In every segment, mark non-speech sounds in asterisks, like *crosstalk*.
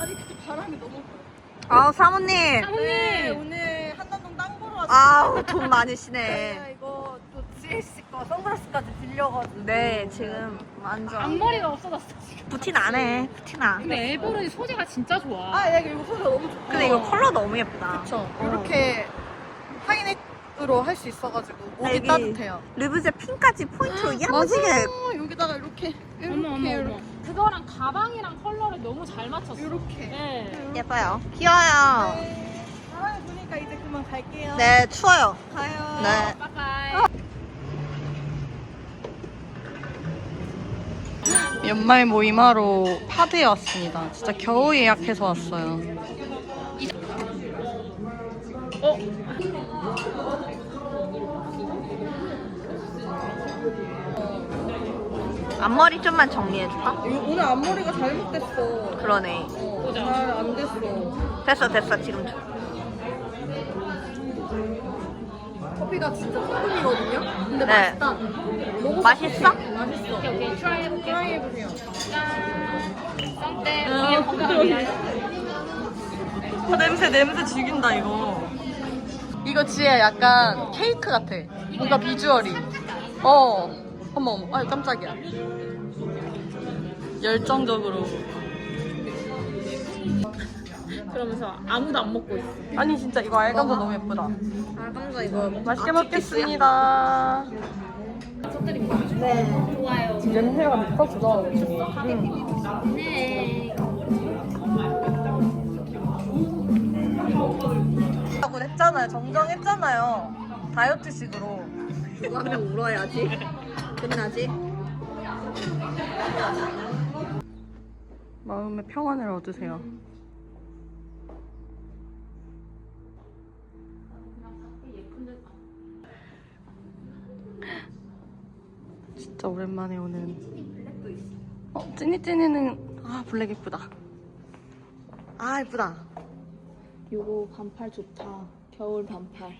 아니 근데 바람이 너무 불어. 아 사모님. 네, 오늘 한남동 땅 보러 왔어요. 아우 돈 많으시네. *laughs* 이거 또 GLC 거 선글라스까지 빌려가지고. 네 지금 완전 앞머리가 없어졌어 지금. 부티 나네. 부티 나. 근데 엘보는 소재가 진짜 좋아. 아, 얘가 이거 소리가 너무 좋다. 근데 이거 컬러 너무 예쁘다. 그쵸. 이렇게 하이넥으로 할 수 있어가지고 목이 여기 따뜻해요. 르브제 핀까지 포인트로 야무지게. 맞아. 여기다가 이렇게 이렇게 어머 어머 이렇게 어머. 그거랑 가방이랑 컬러를 너무 잘 맞췄어. 이렇게. 네. 예뻐요. 귀여워요. 네. 바람이 부니까 이제 그만 갈게요. 네 추워요. 가요. 네. 빠빠이. 연말 모임하러 파드에 왔습니다. 진짜 겨우 예약해서 왔어요. 어? 앞머리 좀만 정리해줄까? 오늘 앞머리가 잘못됐어. 그러네. 어, 잘 안 됐어. 됐어 됐어 지금 줘. 커피가 진짜 소금이거든요. 근데 네. 맛있다. 먹어. 맛있어? 맛있어. 오케이 오케이 트라이 해볼게. 트라이 해보세요. 짠. 썸때 아, 위하여. 어, 냄새 냄새 죽인다 이거. 이거 지혜 약간 케이크 같아. 뭔가 비주얼이. 어. 어머 어머. 아 깜짝이야. 열정적으로. 그러면서 아무도 안 먹고 있어. 아니 진짜 이거 알감도 너무 예쁘다. 아 감자 이거 맛있게 먹겠습니다. 네. 좋아요. 냄새가 미쳤어. 네. 라고 했잖아요. 정정했잖아요. 다이어트식으로. 이거 하면 울어야지. 끝나지? 마음의 평안을 얻으세요. 진짜 오랜만에 오는. 어, 찐이찐이는 아 블랙 예쁘다. 아 예쁘다. 요거 반팔 좋다. 겨울 반팔.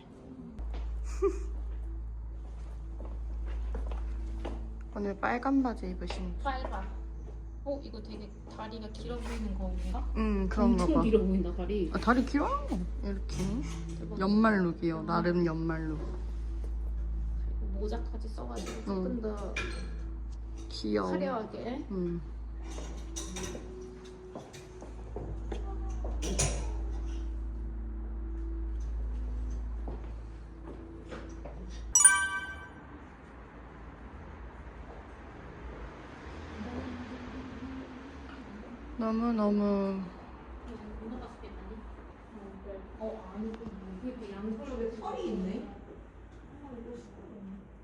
*laughs* 오늘 빨간 바지 입으신. 짧아. 어 이거 되게 다리가 길어 보이는 거인가? 음 그런가 봐. 길어 보인다 다리. 아, 다리 길어. 이렇게 연말 룩이요. 나름 연말 룩. 모자까지 써가지고 조금 음. 더 귀여워. 화려하게. 음. 너무 너무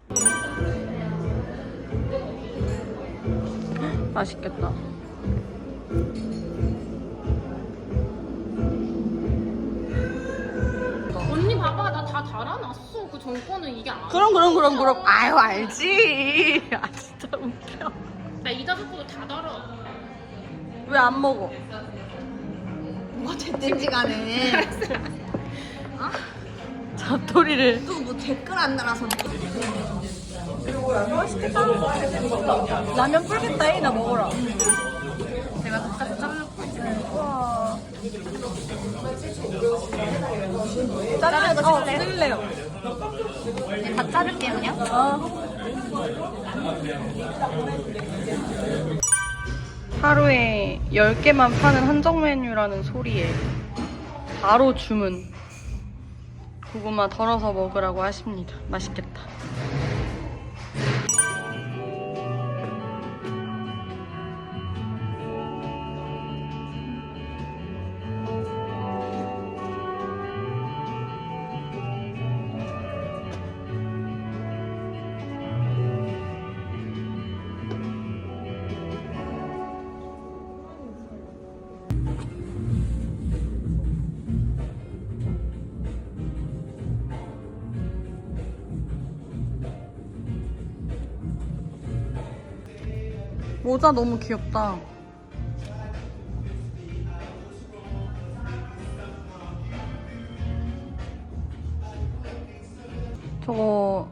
*gasps* 맛있겠다. 언니 봐봐 나 다 달아놨어. 그 전거는 이게 안. 그럼 그럼 그럼 그럼 아유 알지. *laughs* 아 진짜 웃겨. 나 이 다섯 거도 다 달아. 왜 안 먹어? 뭐가 됐든지 간에. *laughs* 잡토리를. 또뭐 댓글 안 달아서 맛있겠다. 라면 불겠다 이나 먹어라. 제가 끝까지 자르고 와. 자르는 거 어, 찍을래? 찍을래요. 네, 다 자를게요 그냥. 하루에 10개만 파는 한정 메뉴라는 소리에 바로 주문. 고구마 덜어서 먹으라고 하십니다. 맛있겠다. 모자 너무 귀엽다. 저거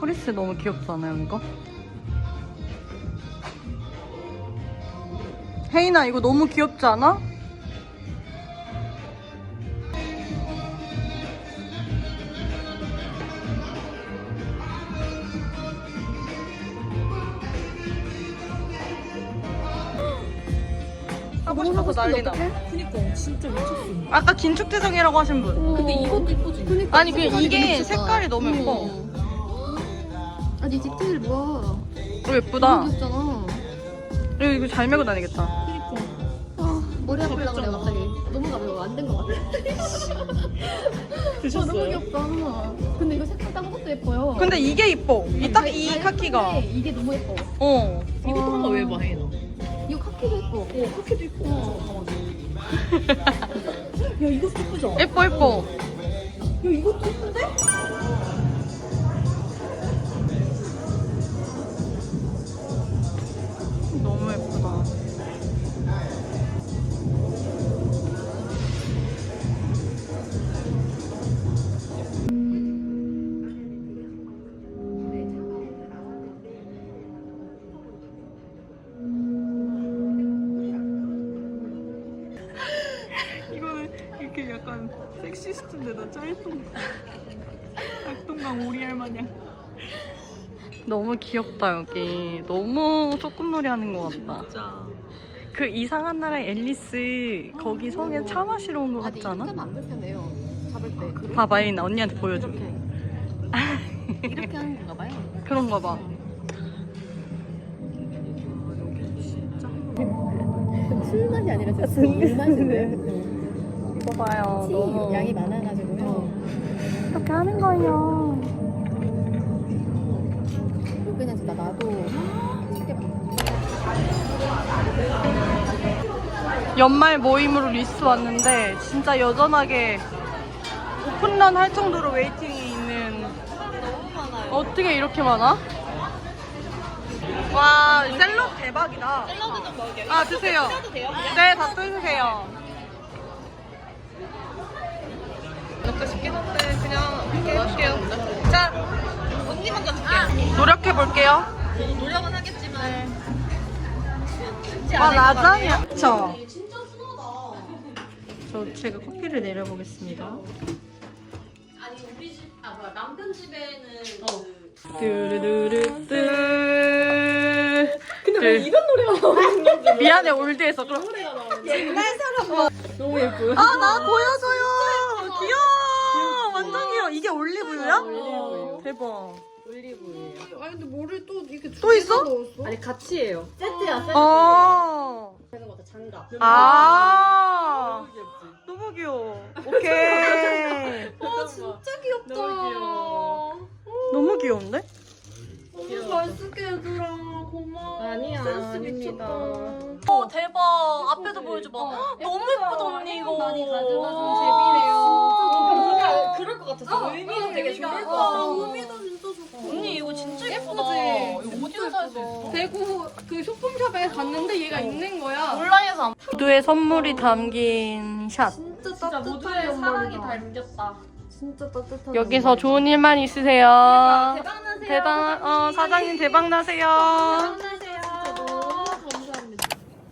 프리스 너무 귀엽지 않아요, 이거? 혜인아, 이거 너무 귀엽지 않아? 난리 나. 그니까 진짜 미쳤어. 아까 긴축태성이라고 하신 분. 근데 이것도 이쁘지? 그니까 아니, 그 이게 색깔이 너무 예뻐. 아니 디테일 봐. 어, 예쁘다. 예쁘잖아. 이거, 이거 잘 메고 다니겠다. 아, 머리 아플라 그래 갑자기. 너무 가벼워 안된 것 같아. *laughs* 아, 너무 귀엽다. 근데 이거 색깔 딴 것도 예뻐요. 근데 이게 이뻐. 이 딱이다 카키가. 이게 너무 예뻐. 어. 이것도 한번 왜 봐, 혜나? 카키도 예뻐. 어, 카키도 예뻐. *laughs* 야, 이것도 예쁘죠? 예뻐 예뻐. 야, 이것도 예쁜데? 섹시스트인데도 짤동 악동강 오리알 마냥 너무 귀엽다 여기. 너무 소꿉놀이 하는 것 같다. 진짜 그 이상한 나라의 앨리스 거기 성에 차 마시러 온 것 같지 않아? 이렇게 안 불편해요. 잡을 때. 봐봐 혜인아 언니한테 보여줘. *laughs* 이렇게 하는 건가 봐요. 그런가 봐. 술 맛이 아니라 진짜 술 맛인데. 이거 봐요. 너무 양이 많아가지고요. 이렇게 하는 거예요. 그냥 진짜 나도 쉽게 연말 모임으로 리스 왔는데 진짜 여전하게 오픈런 할 정도로 웨이팅이 있는 어떻게 이렇게 많아? 와 샐러드 대박이다 샐러드 좀 먹여요 아 드세요 네다 드세요 먹고 싶긴 한데 그냥 먹을게요 자 언니 먼저 줄게요 노력해 볼게요 노력은 하겠지만 아 라자냐 저. 저 제가 커피를 내려보겠습니다. 아니 우리 집, 아 뭐야 남편 집에는 그 뚜루루루 뚜. 근데 왜 이런 노래가 나오는? 미안해 올드에서 그럼. 옛날 사람 너무 예뻐요. 아나 보여줘요. 귀여워. 귀여워. 이게 올리브유야? 올리브유. 대박. 아니 근데 뭐를 또 이렇게 또 있어? 아니 같이예요. 세트야 세트. 어. 장갑. 아. 너무 귀여워. *laughs* 오케이. 아 진짜 귀엽다. 너무 귀여운데? 잘 쓰게 얘들아 고마워. 아니야 센스 미쳤다. 어 대박 앞에도 보여줘봐 *gasps* 너무 예쁘다 언니 이거 많이 가져가서 재미래요. 어. 것 같았어. 의미도 되게 좋을 것 같아. 의미도 진짜 좋고. 언니 이거 진짜 예쁘다 예쁘지? 이거 어디서 있어? 대구 그 쇼핑샵에 갔는데 얘가 있는 거야. 온라인에서 모두의 선물이 담긴 샷 진짜 진짜 따뜻한 모두의 사랑이 연말이다. 담겼다. 진짜 따뜻한. 여기서 좋은 일만 있으세요 대박 나세요. 대단 어 사장님 대박 나세요 나세요.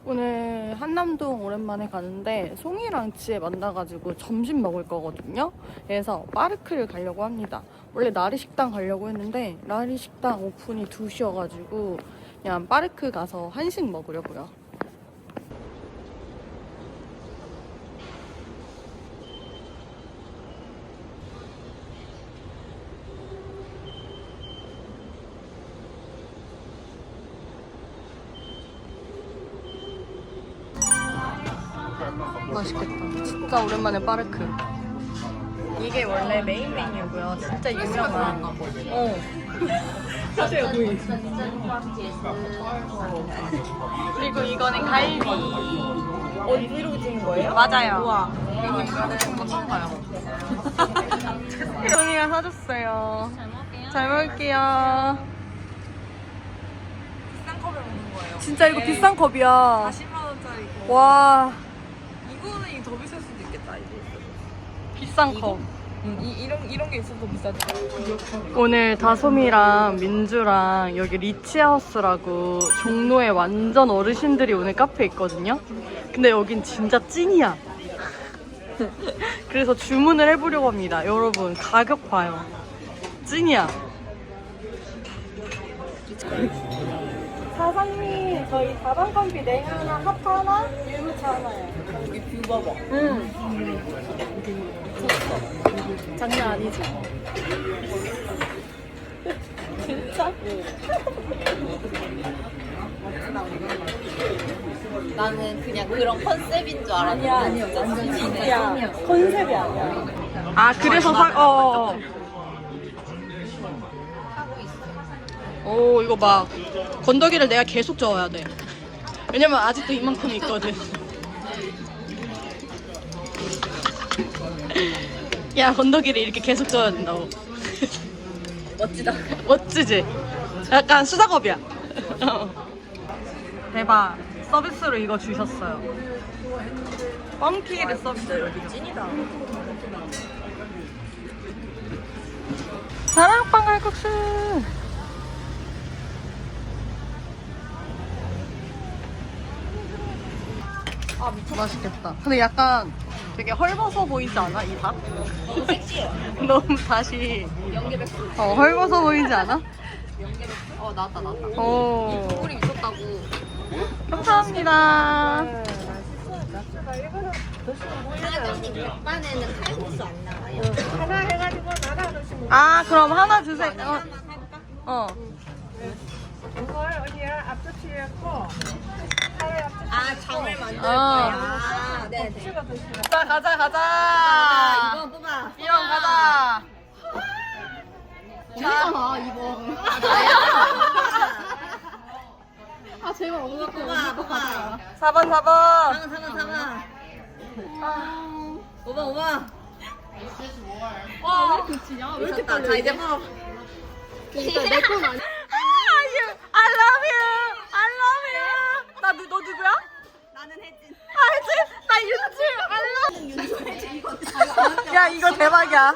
오늘 한남동 오랜만에 가는데 송이랑 지혜 만나가지고 점심 먹을 거거든요. 그래서 파르크를 가려고 합니다. 원래 나리 식당 가려고 했는데 나리 식당 오픈이 2시여가지고 그냥 파르크 가서 한식 먹으려고요. 맛있겠다. 진짜 오랜만에 빠르크. 이게 원래 메인 메뉴고요. 진짜 유명한. 어. *laughs* 사세요, 구이. 그리고 이거는 갈비. 어디로 찍은 거예요? 맞아요. 우와. 이거 이거는 거 처음 봐요. *laughs* 손이가 사줬어요. 잘 먹을게요. 비싼 컵을 먹는 거예요 진짜 이거 비싼 컵이야. 40만 원짜리고 와, 이거는 더 비쌀 수도 있겠다 이게 비싼 컵. 응, 이, 이런 이런 게 있어도 비싸지. 오늘 다솜이랑 민주랑 여기 리치하우스라고 종로에 완전 어르신들이 오는 카페 있거든요. 근데 여긴 진짜 찐이야. *laughs* 그래서 주문을 해보려고 합니다. 여러분 가격 봐요. 찐이야. 사장님 저희 다방컴비 냉 하나, 핫 하나, 일무차 하나요. 여기 뷰 봐봐. 응. 장난 아니지? 진짜? 나는 그냥 그런 컨셉인 줄 알았는데 아니야, 아니야. 진짜 완전 진이네. 야 컨셉이 아니야. 아 그래서 사 어. 어. 오 이거 봐 건더기를 내가 계속 저어야 돼. 왜냐면 아직도 이만큼 있거든. *laughs* 야 건더기를 이렇게 계속 저어야 된다고. 멋지다. *laughs* 멋지지? 약간 수작업이야. *laughs* 대박. 서비스로 이거 주셨어요. 뻥튀기를 서비스 여기 찐이다. 사랑빵 갈국수. 아 미쳤 맛있겠다. 근데 약간 되게 헐벗어 보이지 않아 이 닭? 너무 섹시해. *laughs* 너무 다시 연계백수. 어 헐벗어 보이지 않아? 연계백수. 어 나왔다 나왔다. 오. 꿀이 미쳤다고. 감사합니다. 사장님 백반에는 칼국수 안 나와요. 아 그럼 하나 주세요. 어. 어. 아 장을 만들 어. 거야. 아, 네네. 자 가자 아, 가자. 이번 뽑아. 이번 가자. 재밌잖아 이번. 아 제발 오늘 거 뽑아 뽑아. 4번 4번. 사번 사번 사번. 오바 오바. 와왜 이렇게 치냐? 왜 이렇게 빨리? 자 이제 뽑아. 내건 아니. 아, you, I love you. I love you. 나, 누, 너 누구야? 나는 혜진. 아, 혜진? 나 윤주. I love 야, 이거 대박이야.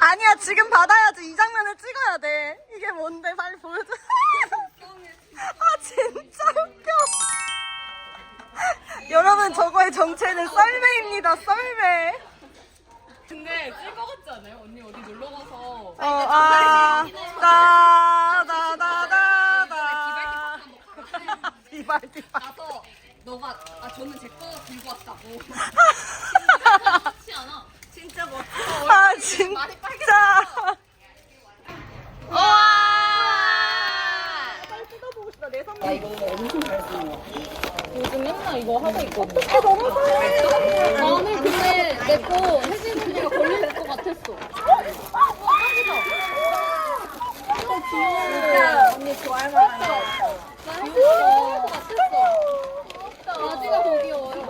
아니야, 지금 받아야지. 이 장면을 찍어야 돼. 이게 뭔데? 빨리 보여줘. 아, 진짜 웃겨. 여러분, 저거의 정체는 썰매입니다, 썰매. 근데 찔것 같지 않아요? 언니 어디 놀러 가서 어, 아, 다, 다, 다, 다, 다. 비발, 비발. 가서 너가 아 저는 제 거 들고 왔다고. 그렇지 않아? 진짜 멋. 아, 진짜. 나는 근데 내거 혜진 언니가 걸릴 것 같았어. 진짜 언니 좋아할 만한 거. 나 혜진 언니가 걸릴 것 같았어. 바지가 더 귀여워요.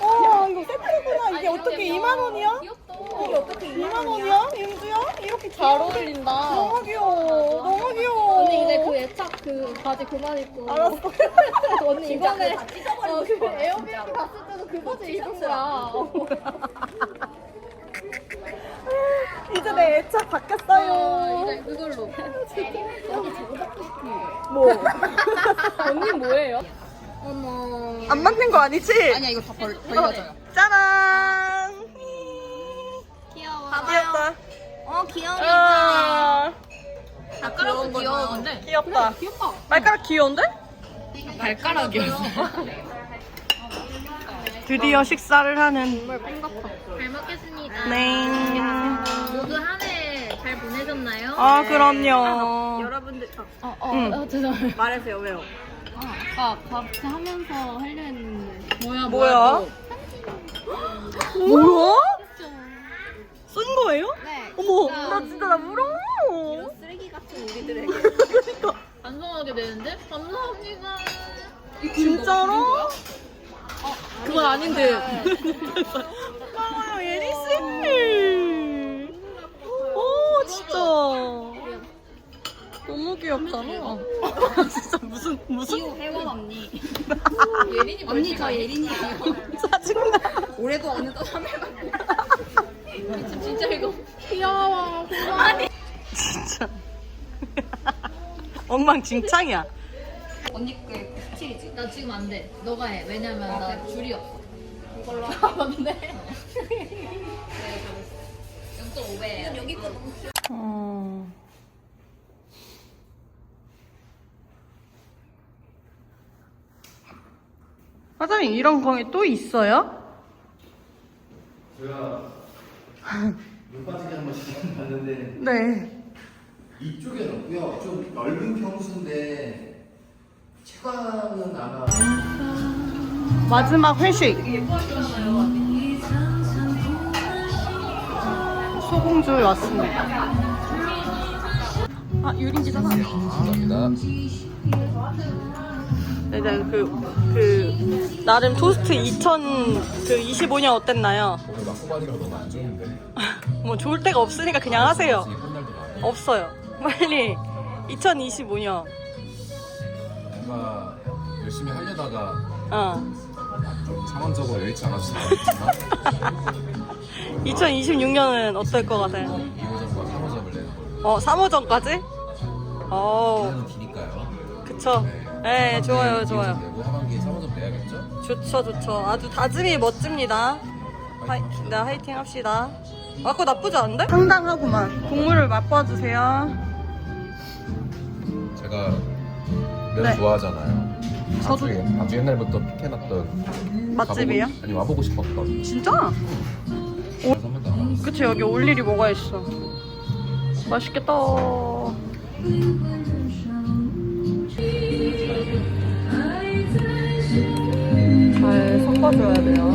어, 이거 세트구나. 이게 어떻게 귀여워. 2만 원이야? 이게 어떻게 2만 원이야? 윤주야? 이렇게 잘 어울린다. 너무 귀여워. 너무 귀여워. 언니 이제 그 애착 그 바지 그만 입고. 알았어. *laughs* 언니 이번에 다 찢어버리고 어, 그. 에어비앤비 갔을 때도 그 바지 입은 거야. *laughs* 이제 내 애착 어, 바뀌었어요. 이제 그걸로. 저거 받고. 뭐? *laughs* 언니 뭐예요? 어머. 안 맞는 거 아니지? 아니야 이거 다 벌, 벌려져요. 짜란. 어 귀여워. 아, 발가락도 귀여운데. 귀엽다. 귀엽다. 발가락 귀여운데? 발가락이었어. *laughs* 드디어 식사를 하는. 잘 먹겠습니다. 네. 모두 한 해 잘 보내셨나요? 아 그럼요. 여러분들 어, 어, 어, 응. 어, 죄송해요. 말해주세요 왜요? 아까 같이 하면서 하려 했는데. 뭐야, 뭐야? 너. 뭐야? 쓴 거예요? 네. 어머, 나 진짜 나 울어. 쓰레기 같은 우리들에게. *laughs* 반성하게 되는데? 감사합니다. 진짜로? 그건 아닌데. 고마워요, 예리 씨. 오, 진짜. 너무 귀엽잖아. *laughs* 진짜 무슨 무슨 혜원 언니. *laughs* 예린이 언니 저 예린이에요. 짜증나. 올해도 어느덧 3회만. 진짜 이거 귀여워. *laughs* 진짜. *laughs* 엉망진창이야. 언니 게 97이지? 나 지금 안 돼. 너가 해. 왜냐면 나 줄이 없어. 이걸로 *laughs* 돼. 0.5배. 여기 거 너무 어... 사장님 이런 공이 또 있어요? 제가 물 빠지게 한 번씩 *laughs* 봤는데 네. 이쪽에는 없고요. 좀 넓은 평수인데 채광은 아마 마지막 회식. 소공주에 왔습니다. 아 유린기잖아. 감사합니다. 네, 네, 그, 그, 나름 토스트 2025년 어땠나요? 오늘 막고바지가 너무 안 좋은데 뭐 좋을 때가 없으니까 그냥 하세요. 없어요. 빨리 2025년. 뭔가 열심히 하려다가 어. 좀 상황적으로 여의치 않아서 잘못했지만 2026년은 어떨 것 같아요? 2호점과 3호점을 내는 걸로 어, 3호전까지? 어, 하는 기니까요 그쵸. 네, 좋아요, 2호점 좋아요. 내고 하반기에 3호점 내야겠죠? 좋죠, 좋죠. 아주 다짐이 멋집니다. 하이, 네, 화이팅 합시다. 아, 그거 나쁘지 않은데? 상당하구만. 국물을 맛봐주세요. 제가 면 네. 좋아하잖아요 저도- 아주, 아주 옛날부터 픽해놨던 맛집이에요? 가보고, 아니 와보고 싶었던 진짜? 그래서 한 번도 안 와봤어요 그치, 여기 올 일이 뭐가 있어. 맛있겠다. 잘 섞어줘야 돼요.